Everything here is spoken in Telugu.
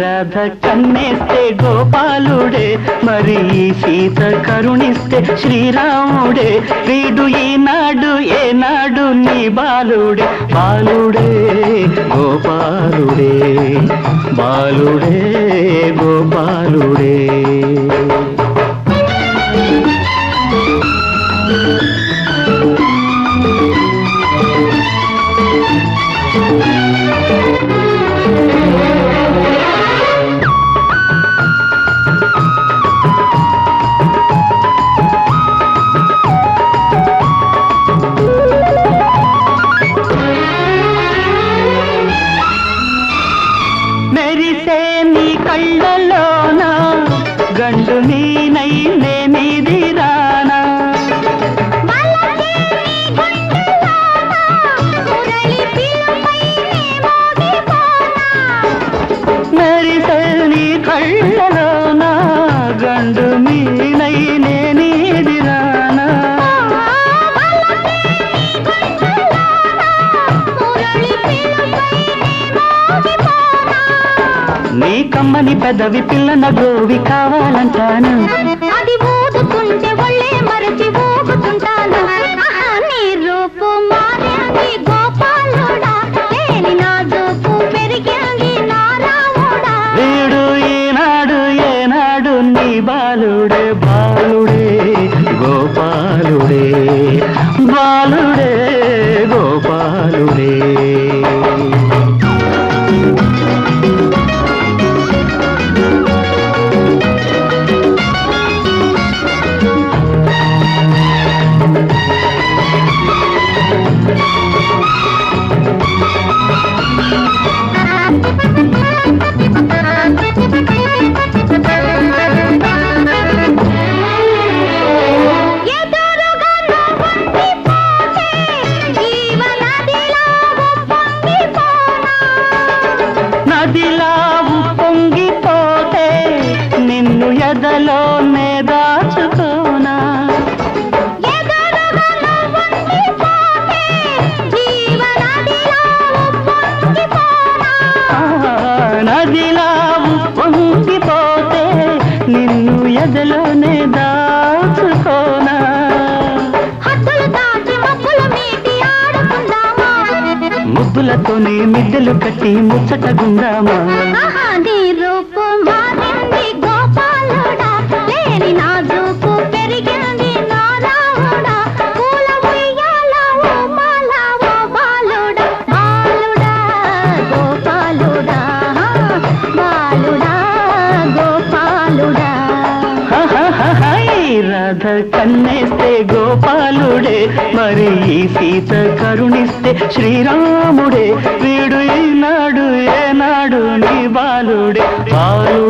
రాధ కన్నేస్తే గోపాలుడే మరి ఈ సీత కరుణిస్తే శ్రీరాముడే. వీడు ఈనాడు ఏనాడు నీ బాలుడే. బాలుడే గోపాలుడే బాలుడే నేనిది నీ నీ కమ్మని పెదవి పిల్లన గోవి కావాలంటాను. అది ఊదుతుంటే ఒళ్ళే మరచి ఊగుతుంటాను. నీ రూపు మారింది గోపాలుడా. లేని నా జోపు పెరిగింది నా రాముడా వీడు ఈనాడు ఏనాడు నీ బాలుడే బాలుడే గోపాలుడే. ఎదలోనే దాచుకోనా? ముద్దులతోనే మిద్దెలు కట్టి ముచ్చటగుందామా? ఆహా, నీ రూపు హహహహై, రాధ కన్నేస్తే గోపాలుడే మరి ఈ సీత కరుణిస్తే శ్రీరాముడే వీడు ఈనాడు ఏనాడు నీ బాలుడే బాలు